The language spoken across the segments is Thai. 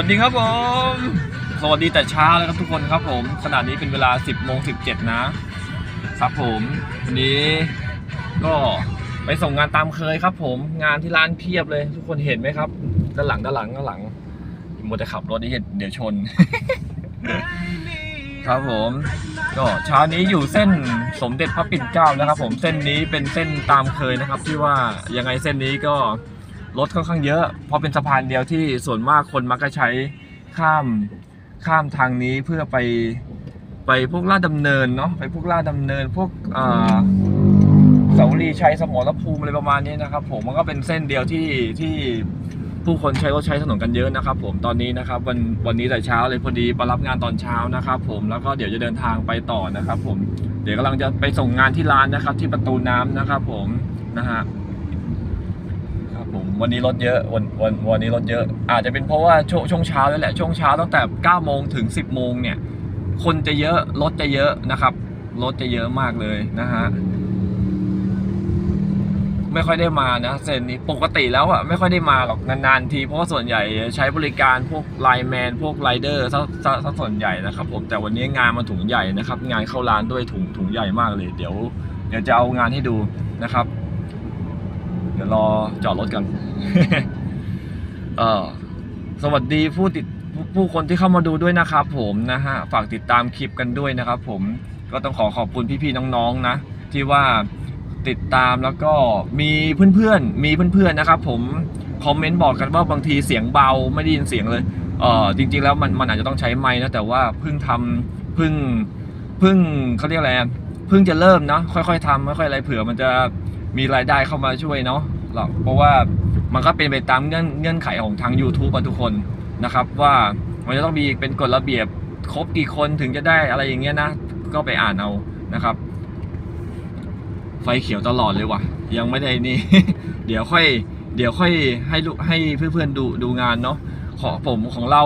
วัสดีครับผม สวัสดีแต่เช้าเลยครับทุกคนครับผม ขณะนี้เป็นเวลา 10โมง17 นะ ครับผมวันนี้ก็ไปส่งงานตามเคยครับ ผมงานที่ร้านเพียบเลย ทุกคนเห็นไหมครับด้านหลังด้านหลังด้านหลังมัวแต่ขับรถนี่เดี๋ยวชน ครับผม ก็เช้านี้อยู่เส้นสมเด็จพระปิ่นเกล้านะครับ ผมเส้นนี้เป็นเส้นตามเคยนะครับ ที่ว่ายังไงเส้นนี้ก็ รถค่อนข้างเยอะ เพราะเป็นสะพานเดียวที่ส่วนมากคนมักจะใช้ข้ามข้ามทางนี้เพื่อไปไปพวกลาดดำเนินเนาะไปพวกลาดดำเนินพวกอ่าเสาวรีชัยสมรภูมิอะไรประมาณนี้นะครับ ผมมันก็เป็นเส้นเดียวที่ที่ผู้คนใช้รถใช้ถนนกันเยอะนะครับ ผมตอนนี้นะครับวันวันนี้แต่เช้าเลยพอดีมารับงานตอนเช้านะครับ ผมแล้วก็เดี๋ยวจะเดินทางไปต่อนะครับ ผมเดี๋ยวกำลังจะไปส่งงานที่ร้านนะครับ ที่ประตูน้ำนะครับ ผมนะฮะ วันนี้รถเยอะวันวันวันนี้รถเยอะ อาจจะเป็นเพราะว่าช่วงช่วงเช้าแล้วแหละช่วงเช้าตั้งแต่9โมงถึง 10โมงเนี่ย คนจะเยอะรถจะเยอะนะครับรถจะเยอะมากเลยนะฮะไม่ค่อยได้มานะเส้นนี้ปกติแล้วอะไม่ค่อยได้มาหรอกนานๆทีเพราะว่าส่วนใหญ่ใช้บริการพวกไลแมนพวกไรเดอร์ซะซะซะส่วนใหญ่นะครับ ผมแต่วันนี้งานมาถุงใหญ่นะครับ งานเข้าร้านด้วยถุงถุงใหญ่มากเลย เดี๋ยว เดี๋ยวจะเอางานให้ดูนะครับ ดี๋ยวรอจอดรถกันเออสวัสดีผู้ติดผู้ผู้คนที่เข้ามาดูด้วยนะครับ ผมนะฮะฝากติดตามคลิปกันด้วยนะครับ ผมก็ต้องขอขอบคุณพี่ๆน้องๆนะ ที่ว่าติดตามแล้วก็มีเพื่อนๆมีเพื่อนๆนะครับ ผมคอมเมนต์บอกกันว่าบางทีเสียงเบาไม่ได้ยินเสียงเลยเออจริง ๆ แล้วมันมันอาจจะต้องใช้ไม้นะแต่ว่าเพิ่งทำเพิ่งเพิ่งเขาเรียกอะไรอะเพิ่งจะเริ่มเนาะค่อย ๆทำค่อยๆอะไรเผื่อมันจะ มีรายได้เข้ามาช่วยเนาะหรอกเพราะว่ามันก็เป็นไปตามเงื่อนเงื่อนไขของทาง YouTube อะทุกคนนะครับ ว่ามันจะต้องมีเป็นกฎระเบียบครบกี่คนถึงจะได้อะไรอย่างเงี้ยนะ ก็ไปอ่านเอานะครับ ไฟเขียวตลอดเลยว่ะ ยังไม่ได้นี่ เดี๋ยวค่อย เดี๋ยวค่อยให้ให้เพื่อนๆดูดูงานเนาะขอผมของเรา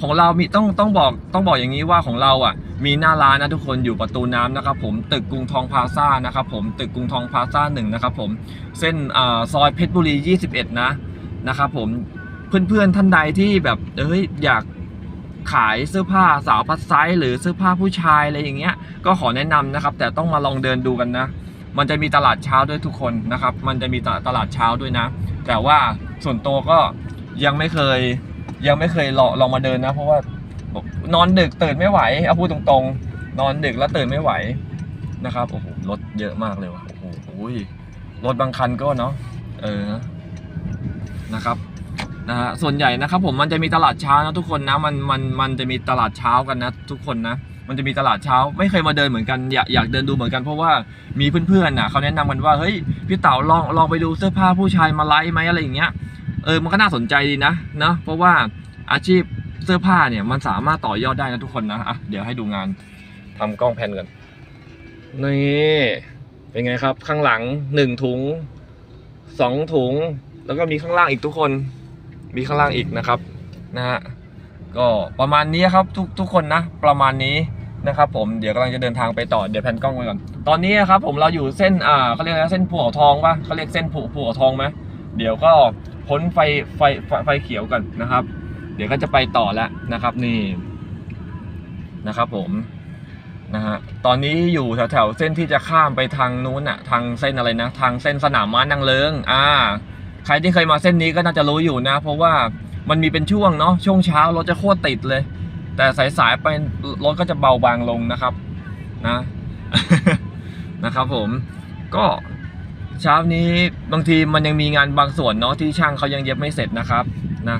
ของเรามีต้องต้องบอกต้องบอกอย่างนี้ว่าของเราอะมีหน้าร้านนะทุกคนอยู่ประตูน้ำนะครับผมตึกกรุงทองพาซ่านะครับผมตึกกรุงทองพาซ่าหนึ่งนะครับผมเส้นอ่าซอยเพชรบุรี 21 นะนะครับผมเพื่อนๆท่านใดที่แบบเอ้ยอยากขายเสื้อผ้าสาวพัดไซส์หรือเสื้อผ้าผู้ชายอะไรอย่างเงี้ยก็ขอแนะนำนะครับ แต่ต้องมาลองเดินดูกันนะ มันจะมีตลาดเช้าด้วยทุกคนนะครับ มันจะมีตลาดเช้าด้วยนะ แต่ว่าส่วนตัวก็ยังไม่เคย ยังไม่เคยลองลองมาเดินนะ เพราะว่านอนดึกตื่นไม่ไหวเอาพูดตรงๆ นอนดึกแล้วตื่นไม่ไหวนะครับโอ้โหรถเยอะมากเลยว่ะโอ้โหรถบางคันก็เนาะเออนะครับนะฮะส่วนใหญ่นะครับผมมันจะมีตลาดเช้านะทุกคนนะมันมันมันจะมีตลาดเช้ากันนะทุกคนนะมันจะมีตลาดเช้าไม่เคยมาเดินเหมือนกันอยากอยากเดินดูเหมือนกันเพราะว่ามีเพื่อนๆน่ะเขาแนะนำกันว่าเฮ้ยพี่เต๋าลองลองไปดูเสื้อผ้าผู้ชายมาไลฟ์ไหมอะไรอย่างเงี้ย เออมันก็น่าสนใจดีนะเนาะเพราะว่าอาชีพเสื้อผ้าเนี่ยมันสามารถต่อยอดได้นะทุกคนนะอะเดี๋ยวให้ดูงานทำกล้องแพนกันนี่เป็นไงครับ ข้างหลังหนึ่งถุงสองถุง แล้วก็มีข้างล่างอีกทุกคน มีข้างล่างอีกนะครับนะฮะก็ประมาณนี้ครับทุกทุกคนนะ ประมาณนี้นะครับผมเดี๋ยวกำลังจะเดินทางไปต่อเดี๋ยวแพนกล้องไว้ก่อนตอนนี้นะครับผมเราอยู่เส้นอ่าเขาเรียกอะไรเส้นภูเขาทองปะเขาเรียกเส้นภูภูเขาทองไหม เดี๋ยวก็พ้นไฟไฟไฟไฟเขียวกันนะครับ เดี๋ยวก็จะไปต่อแล้วนะครับนี่นะครับผมนะฮะตอนนี้อยู่แถวแถวๆเส้นที่จะข้ามไปทางนู้นอะทางเส้นอะไรนะ ทางเส้นสนามม้านางเลิงอ่า ใครที่เคยมาเส้นนี้ก็น่าจะรู้อยู่นะ เพราะว่ามันมีเป็นช่วงเนาะช่วงเช้ารถจะโคตรติดเลย แต่สายๆไปรถก็จะเบาบางลงนะครับนะนะครับผมก็ เช้านี้บางทีมันยังมีงานบางส่วนเนาะที่ช่างเขายังเย็บไม่เสร็จนะครับนะ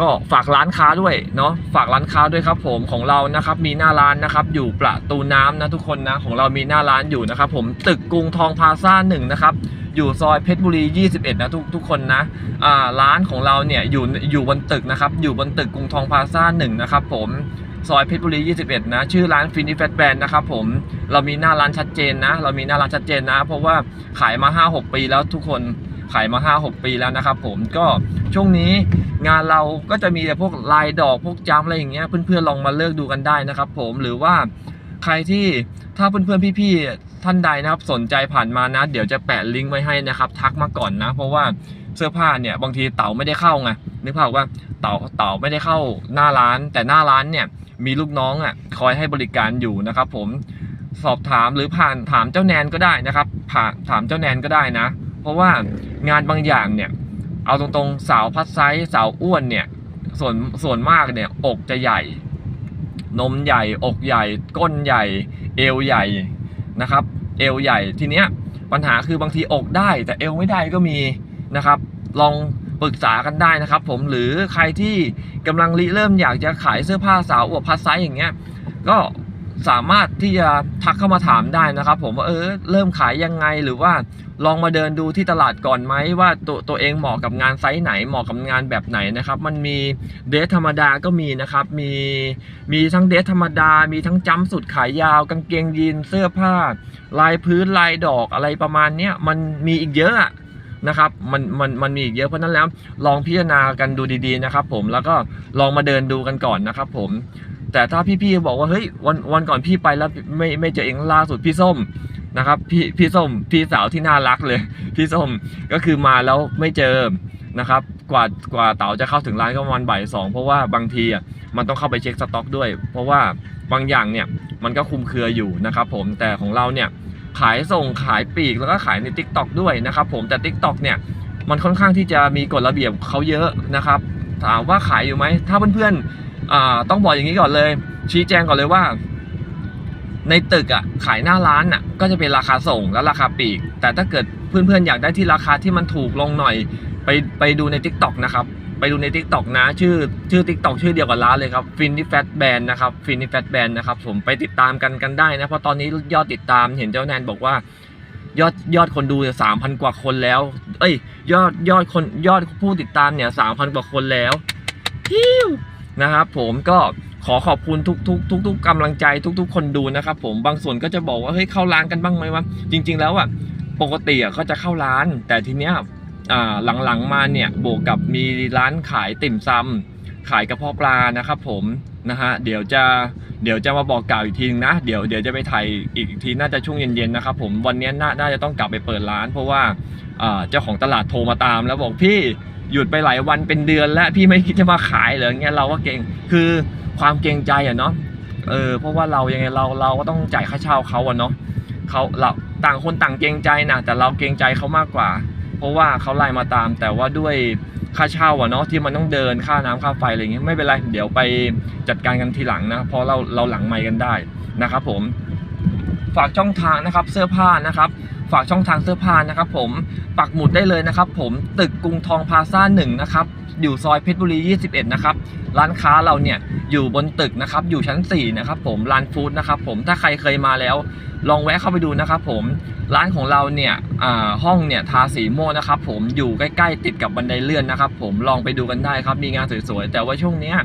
ก็ฝากร้านค้าด้วยเนาะฝากร้านค้าด้วยครับผมของเรานะครับมีหน้าร้านนะครับอยู่ประตูน้ำนะทุกคนนะของเรามีหน้าร้านอยู่นะครับผมตึกกรุงทองพาซ่าหนึ่งนะครับอยู่ซอยเพชรบุรี 21 นะทุกทุกคนนะอ่าร้านของเราเนี่ยอยู่อยู่บนตึกนะครับอยู่บนตึกกรุงทองพาซ่าหนึ่งนะครับผม ซอยเพชรบุรี 21 นะ ชื่อร้านฟินิแฟตแบนนะครับผมเรามีหน้าร้านชัดเจนนะ เรามีหน้าร้านชัดเจนนะ เพราะว่าขายมา 5-6 ปีแล้วทุกคนขายมา 5-6 ปีแล้วนะครับผมก็ช่วงนี้งานเราก็จะมีแต่พวกลายดอกพวกจ้ำอะไรอย่างเงี้ยเพื่อนๆลองมาเลือกดูกันได้นะครับผมหรือว่าใครที่ถ้าเพื่อนๆพี่ๆท่านใดนะครับสนใจผ่านมานะ เดี๋ยวจะแปะลิงก์ไว้ให้นะครับ ทักมาก่อนนะ เพราะว่าเสื้อผ้าเนี่ยบางทีเต๋าไม่ได้เข้าไงนึกภาพว่าเต๋าเต๋าไม่ได้เข้าหน้าร้าน แต่หน้าร้านเนี่ย มีลูกน้องอะคอยให้บริการอยู่นะครับ ผมสอบถามหรือผ่านถามเจ้าแนนก็ได้นะครับ ผ่านถามเจ้าแนนก็ได้นะ เพราะว่างานบางอย่างเนี่ย เอาตรงๆสาวพัดไซส์สาวอ้วนเนี่ย ส่วนส่วนมากเนี่ยอกจะใหญ่ นมใหญ่อกใหญ่ ก้นใหญ่ เอวใหญ่นะครับ เอวใหญ่ทีเนี้ยปัญหาคือบางทีอกได้ แต่เอวไม่ได้ก็มีนะครับ ลอง ปรึกษากันได้นะครับ ผมหรือใครที่กำลังริเริ่มอยากจะขายเสื้อผ้าสาวอวบพัดไซส์อย่างเงี้ยก็สามารถที่จะทักเข้ามาถามได้นะครับ ผมว่าเออเริ่มขายยังไงหรือว่าลองมาเดินดูที่ตลาดก่อนไหมว่าตัวตัวเองเหมาะกับงานไซส์ไหนเหมาะกับงานแบบไหนนะครับ มันมีเดสธรรมดาก็มีนะครับ มีมีทั้งเดสธรรมดา มีทั้งจัมสุดขายยาว กางเกงยีนเสื้อผ้า ลายพื้นลายดอกอะไรประมาณเนี้ยมันมีอีกเยอะ นะครับมันมันมันมีอีกเยอะเพราะนั้นแล้วลองพิจารณากันดูดีๆนะครับ ผมแล้วก็ลองมาเดินดูกันก่อนนะครับ ผม แต่ถ้าพี่ๆบอกว่าเฮ้ยวันวันก่อนพี่ไปแล้วไม่ไม่เจอเองล่าสุดพี่ส้มนะครับพี่พี่ส้มพี่สาวที่น่ารักเลย พี่ส้มก็คือมาแล้วไม่เจอนะครับ กว่ากว่าเต๋าจะเข้าถึงร้านก็ประมาณบ่ายสองเพราะว่าบางทีอะมันต้องเข้าไปเช็คสต็อกด้วย เพราะว่าบางอย่างเนี่ยมันก็คุมเครืออยู่นะครับ ผมแต่ของเราเนี่ย ขายส่งขายปลีกแล้วก็ขายใน Tik t o อกด้วยนะครับผมแต่ Tik t o อกเนี่ยมันค่อนข้างที่จะมีกฎระเบียบเขาเยอะนะครับ ถามว่าขายอยู่ไหม ถ้าเพื่อนๆต้องบอกอย่างนี้ก่อนเลย ชี้แจงก่อนเลยว่า ในตึกอะขายหน้าร้านอะก็จะเป็นราคาส่งและราคาปลีก แต่ถ้าเกิดเพื่อนๆอยากได้ที่ราคาที่มันถูกลงหน่อย ไปไปดูใน Tik t o อกนะครับ ไปดูใน Tik t o อกนะ ชื่อชื่อ Tik t o อกชื่อเดียวกับร้านเลยครับฟินนี่แฟตแบนนะครับฟินนี่แฟตแบนนะครับผมไปติดตามกันกันได้นะเพราะตอนนี้ยอดติดตามเห็นเจ้าแนนบอกว่ายอดยอดคนดูสามพันกว่าคนแล้ว เอ้ย ยอดยอดคนยอดผู้ติดตามเนี่ยสามพันกว่าคนแล้วฮิวนะครับผมก็ขอขอบคุณทุกทุกทุกทุกกำลังใจทุก ๆ คนดูนะครับผมบางส่วนก็จะบอกว่าเฮ้ยเข้าร้านกันบ้างไหมวะจริง ๆ แล้วอะปกติอะเขาจะเข้าร้าน แต่ทีเนี้ย หลังๆมาเนี่ยบวกกับมีร้านขายติ่มซำขายกระเพาะปลานะครับผมนะฮะเดี๋ยวจะเดี๋ยวจะมาบอกกล่าวอีกทีนึงนะเดี๋ยวเดี๋ยวจะไปถ่ายอีกทีน่าจะช่วงเย็นๆนะครับผมวันนี้น่าจะต้องกลับไปเปิดร้าน เพราะว่าอ่าเจ้าของตลาดโทรมาตาม แล้วบอกพี่หยุดไปหลายวันเป็นเดือน แล้วพี่ไม่คิดจะมาขายเหรอเงี้ยเราก็เก่งคือความเกรงใจอะเนาะเออเพราะว่าเรายังไงเราเราก็ต้องจ่ายค่าเช่าเขาอะเนาะเขาเราต่างคนต่างเกรงใจนะแต่เราเกรงใจเขามากกว่า เพราะว่าเขาไล่มาตาม แต่ว่าด้วยค่าเช่าอะเนาะที่มันต้องเดินค่าน้ำค่าไฟอะไรอย่างเงี้ยไม่เป็นไรเดี๋ยวไปจัดการกันทีหลังนะเพราะเราเราหลังไม่กันได้นะครับผมฝากช่องทางนะครับเสื้อผ้านะครับ ฝากช่องทางเสื้อผ้านะครับผมปักหมุดได้เลยนะครับ ผมตึกกรุงทองพาซ่าหนึ่งนะครับอยู่ซอยเพชรบุรี 21 นะครับ ร้านค้าเราเนี่ยอยู่บนตึกนะครับ อยู่ชั้น 4 นะครับผม ร้านฟู้ดนะครับผม ถ้าใครเคยมาแล้ว ลองแวะเข้าไปดูนะครับผม ร้านของเราเนี่ยห้องเนี่ยทาสีม่วงนะครับผม อยู่ใกล้ๆติดกับบันไดเลื่อนนะครับผม ลองไปดูกันได้ครับ มีงานสวยๆ แต่ว่าช่วงเนี้ย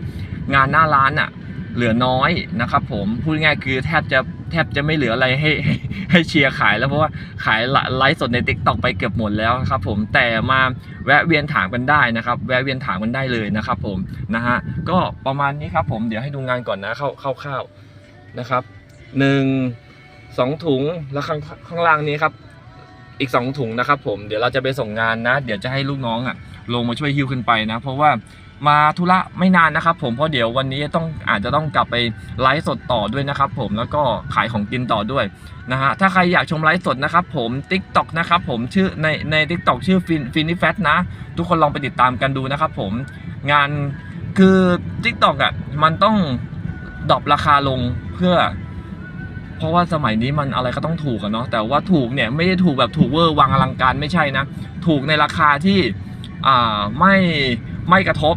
งานหน้าร้านอะ เหลือน้อยนะครับผมพูดง่ายคือแทบจะแทบจะไม่เหลืออะไรให้ให้เชียร์ขายแล้วเพราะว่าขายไลฟ์สดใน t ิ k t o k ไปเกือบหมดแล้วครับผมแต่มาแวะเวียนถามกันได้นะครับ แวะเวียนถามกันได้เลยนะครับผมนะฮะก็ประมาณนี้ครับผมเดี๋ยวให้ดูงานก่อนนะเข้าเข้าข้าวนะครับหนึ่งสองถุงแล้วข้างข้างล่างนี้ครับอีกสองถุงนะครับผมเดี๋ยวเราจะไปส่งงานนะ เดี๋ยวจะให้ลูกน้องอะลงมาช่วยฮิ้วขึ้นไปนะ เพราะว่า มาธุระไม่นานนะครับ ผมเพราะเดี๋ยววันนี้ต้องอาจจะต้องกลับไปไลฟ์สดต่อด้วยนะครับผมแล้วก็ขายของกินต่อด้วยนะฮะถ้าใครอยากชมไลฟ์สดนะครับผม Tik t o อกนะครับผมชื่อในใน t ิ k t o k ชื่อฟินฟินิแฟตนะ ทุกคนลองไปติดตามกันดูนะครับผมงานคือ Tik t o อกอะมันต้องดรอปราคาลงเพื่อ เพราะว่าสมัยนี้มันอะไรก็ต้องถูกอะเนาะแต่ว่าถูกเนี่ยไม่ได้ถูกแบบถูกเวอร์วังอลังการไม่ใช่นะ ถูกในราคาที่อ่าไม่ไม่กระทบ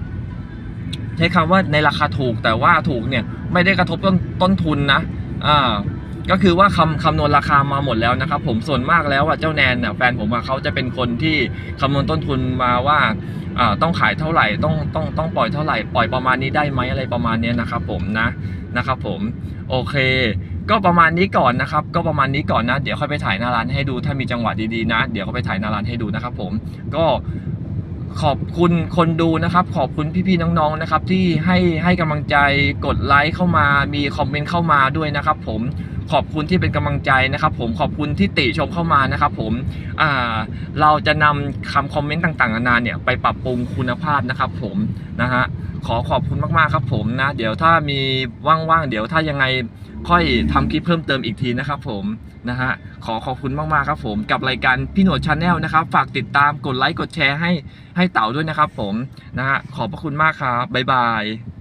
ใช้คำว่าในราคาถูกแต่ว่าถูกเนี่ยไม่ได้กระทบต้นต้นทุนนะอ่าก็คือว่าคำคำนวณราคามาหมดแล้วนะครับ ผมส่วนมากแล้วอะเจ้าแนนน่ะแฟนผมอะเขาจะเป็นคนที่คำนวณต้นทุนมาว่าอ่าต้องขายเท่าไหร่ต้องต้องต้องปล่อยเท่าไหร่ปล่อยประมาณนี้ได้ไหมอะไรประมาณนี้นะครับผมนะนะครับผมโอเค ก็ประมาณนี้ก่อนนะครับ ก็ประมาณนี้ก่อนนะ เดี๋ยวค่อยไปถ่ายหน้าร้านให้ดูถ้ามีจังหวะดีๆนะ เดี๋ยวก็ไปถ่ายหน้าร้านให้ดูนะครับผมก็ ขอบคุณคนดูนะครับ ขอบคุณพี่ๆน้องๆนะครับ ที่ให้ให้กำลังใจกดไลค์เข้ามามีคอมเมนต์เข้ามาด้วยนะครับ ผมขอบคุณที่เป็นกำลังใจนะครับ ผมขอบคุณที่ติชมเข้ามานะครับ ผมอ่าเราจะนำคำคอมเมนต์ต่างๆนานาเนี่ยไปปรับปรุงคุณภาพนะครับ ผมนะฮะขอขอบคุณมากๆครับ ผมนะ เดี๋ยวถ้ามีว่างๆเดี๋ยวถ้ายังไง ค่อยทำคลิปเพิ่มเติมอีกทีนะครับผมนะฮะขอขอบคุณมากๆครับผมกับรายการพี่หนวดชาแนลนะครับ ฝากติดตามกดไลค์กดแชร์ให้ให้เต๋าด้วยนะครับผมนะฮะขอบพระคุณมากครับบ๊ายบาย